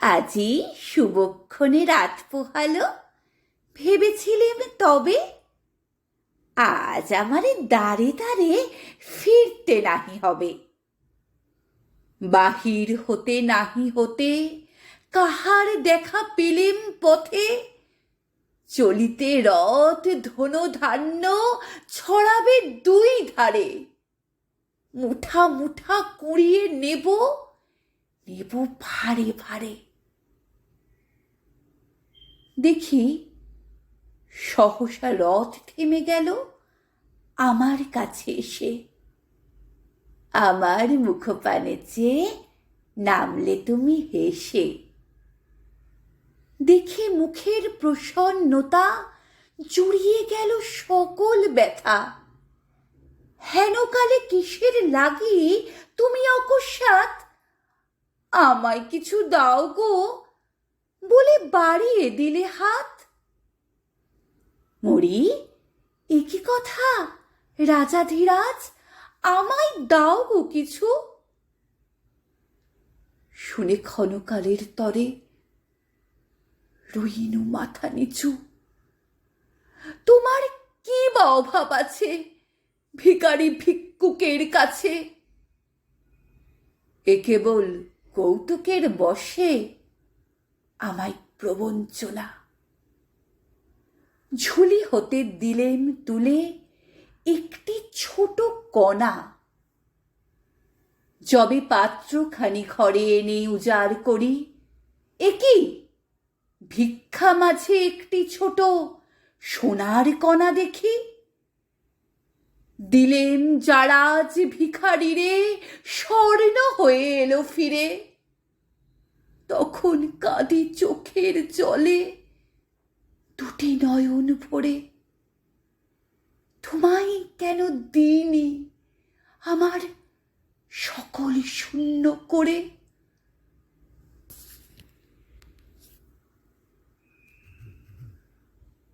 আজি। শুভক্ষণে রাত পোহালো। ভেবেছিলেম তবে আজ আমারে দাঁড়ে দাঁড়ে ফিরতে নাহি হবে। বাহির হতে নাহি হতে কাহার দেখা পেলেম পথে? চলিতে রথ ধন ধান্য ছড়াবে দুই ধারে। মুঠা মুঠা কুড়িয়ে নেব নেব ভারে ভারে। দেখি সহসা রথ থেমে গেল আমার কাছে এসে। আমার মুখপানে চেয়ে নামলে তুমি হেসে। দেখে মুখের প্রসন্নতা জুড়িয়ে গেল সকল ব্যথা। হেনকালে কিসের লাগি তুমি অকস্মাৎ আমায় কিছু দাও গো, বলে বাড়িয়ে দিলে হাত। মরি, এ কি কথা? রাজাধিরাজ আমায় দাও গো কিছু। শুনে ক্ষণকালের তরে রইনু মাথা নিচু। তোমার কি বা অভাব আছে ভিকারি ভিক্ষুকের কাছে? এ কেবল কৌতুকের বশে আমায় প্রবঞ্চনা। ঝুলি হতে দিলেন তুলে একটি ছোট কণা। যবে পাত্রখানি ঘরে এনে উজাড় করি একই ভিক্ষা মাঝে একটি ছোট সোনার কণা দেখি? দিলেম যারা আজ ভিখারিরে স্বর্ণ হয়ে এলো ফিরে। তখন কাঁদি চোখের জলে, দুটি নয়ন ভরে। তোমায় কেন দিইনি? আমার সকল শূন্য করে